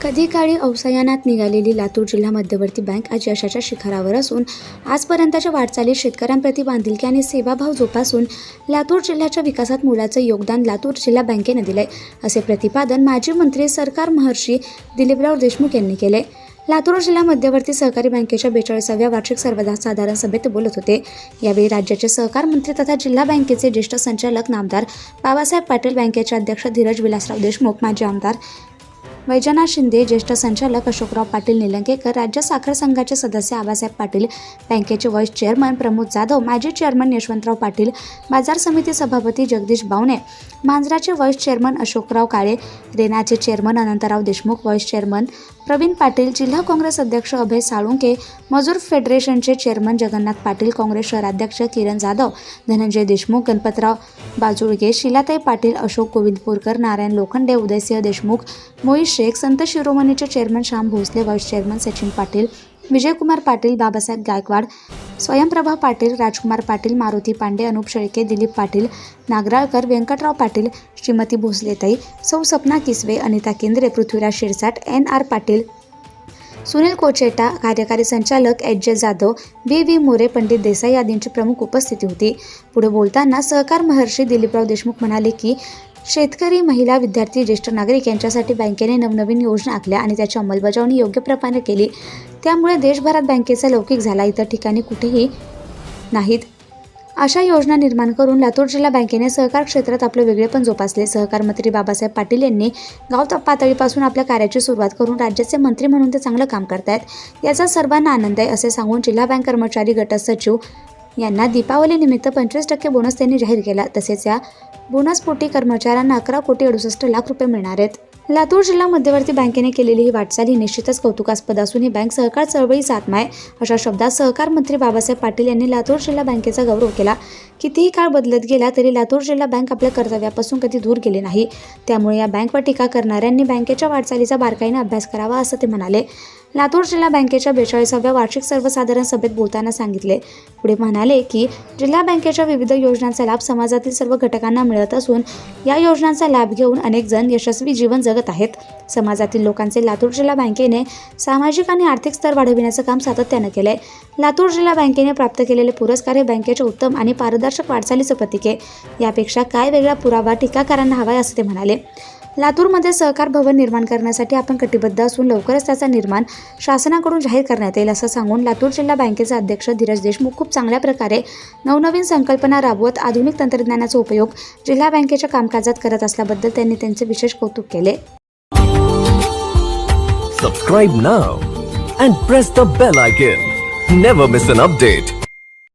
कधी काळी अवसायानात निघालेली लातूर जिल्हा मध्यवर्ती बँक आज यशाच्या शिखरावर असून आजपर्यंतच्या वाटचालीत शेतकऱ्यांप्रती बांधिलकी आणि सेवाभाव जोपासून लातूर जिल्ह्याच्या विकासात मोलाचं योगदान लातूर जिल्हा बँकेनं दिलंय असे प्रतिपादन माजी मंत्री सरकार महर्षी दिलीपराव देशमुख यांनी केले लातूर जिल्हा मध्यवर्ती सहकारी बँकेच्या बेचाळीसाव्या वार्षिक सर्वसाधारण सभेत बोलत होते. यावेळी राज्याचे सहकार मंत्री तथा जिल्हा बँकेचे ज्येष्ठ संचालक नामदार बाबासाहेब पाटील बँकेचे अध्यक्ष धीरज विलासराव देशमुख माजी आमदार वैजनाथ शिंदे ज्येष्ठ संचालक अशोकराव पाटील निलंगेकर राज्य साखर संघाचे सदस्य आबासाहेब पाटील बँकेचे व्हाईस चेअरमन प्रमोद जाधव माजी चेअरमन यशवंतराव पाटील बाजार समिती सभापती जगदीश बावणे मांजराचे vice chairman Ashokrao Kale रेनाचे chairman Anantrao Deshmukh vice chairman Pravin Patil जिल्हा काँग्रेस अध्यक्ष अभय साळुंके मजूर फेडरेशनचे चेअरमन जगन्नाथ पाटील काँग्रेस शहराध्यक्ष किरण जाधव धनंजय देशमुख गणपतराव बाजुळगे शिलाताई पाटील अशोक गोविंदपूरकर नारायण लोखंडे उदयसिंह देशमुख मोहित शेख संत शिरोमणीचे chairman Shyam Bhosale vice chairman Sachin Patil Vijaykumar Patil Babasaheb Gaikwad Swayamprabha Patil Rajkumar Patil Maruti Pande Anup Shelke Dilip Patil Nagaralkar Vyankatrao Patil Shrimati भोसलेताई सौ Sapna Kiswe Anita Kendre Prithviraj Shirsat N R Patil Sunil Kocheta कार्यकारी संचालक H J Jadhav B V More Pandit Desai आदींची प्रमुख उपस्थिती होती. पुढे बोलताना सहकार महर्षी दिलीपराव देशमुख म्हणाले की शेतकरी महिला विद्यार्थी ज्येष्ठ नागरिक यांच्यासाठी बँकेने नवनवीन योजना आखल्या आणि त्याची अंमलबजावणी योग्य प्रकारे केली. त्यामुळे देशभरात बँकेचा लौकिक झाला. इतर ठिकाणी कुठेही नाहीत. अशा योजना निर्माण करून लातूर जिल्हा बँकेने सहकार क्षेत्रात आपले वेगळेपण जोपासले. सहकार मंत्री बाबासाहेब पाटील यांनी गाव पातळीपासून आपल्या कार्याची सुरुवात करून राज्याचे मंत्री म्हणून ते चांगलं काम करतायत. याचा सर्वांना आनंद आहे असे सांगून जिल्हा बँक कर्मचारी गट सचिव यांना दीपावलीनिमित्त पंचवीस टक्के बोनस त्यांनी जाहीर केला. तसेच या बोनसपोटी कर्मचाऱ्यांना अकरा कोटी अडुसष्ट लाख रुपये मिळणार आहेत. लातूर जिल्हा मध्यवर्ती बँकेने केलेली ही वाटचाल ही निश्चितच कौतुकास्पद असून ही बँक सहकार चळवळीचा आत्मा आहे अशा शब्दात सहकार मंत्री बाबासाहेब पाटील यांनी लातूर जिल्हा बँकेचा गौरव केला. कितीही काळ बदलत गेला तरी लातूर जिल्हा बँक आपल्या कर्तव्यापासून कधी दूर गेली नाही. त्यामुळे या बँकवर टीका करणाऱ्यांनी बँकेच्या वाटचालीचा बारकाईने अभ्यास करावा असं ते म्हणाले. लातूर जिल्हा बँकेच्या बेचाळीसाव्या वार्षिक सर्वसाधारण सभेत बोलताना सांगितले. पुढे म्हणाले की जिल्हा बँकेच्या विविध योजनांचा लाभ समाजातील सर्व घटकांना मिळत असून या योजनांचा लाभ घेऊन अनेक जण यशस्वी जीवन जगत आहेत. समाजातील लोकांचे लातूर जिल्हा बँकेने सामाजिक आणि आर्थिक स्तर वाढविण्याचं काम सातत्यानं केलंय. लातूर जिल्हा बँकेने प्राप्त केलेले पुरस्कार हे बँकेच्या उत्तम आणि पारदर्शक वाटचालीचं प्रतीक आहे. यापेक्षा काय वेगळा पुरावा टीकाकारांना हवाय असं ते म्हणाले. लातूरमध्ये सहकार भवन निर्माण करण्यासाठी आपण कटिबद्ध असून लवकरच त्याचा निर्माण शासनाकडून जाहीर करण्यात येईल असं सांगून लातूर जिल्हा बँकेचे अध्यक्ष धीरज देशमुख खूप चांगल्या प्रकारे नवनवीन संकल्पना राबवत आधुनिक तंत्रज्ञानाचा उपयोग जिल्हा बँकेच्या कामकाजात करत असल्याबद्दल त्यांनी त्यांचे विशेष कौतुक केले. Subscribe now and press the bell icon never miss an update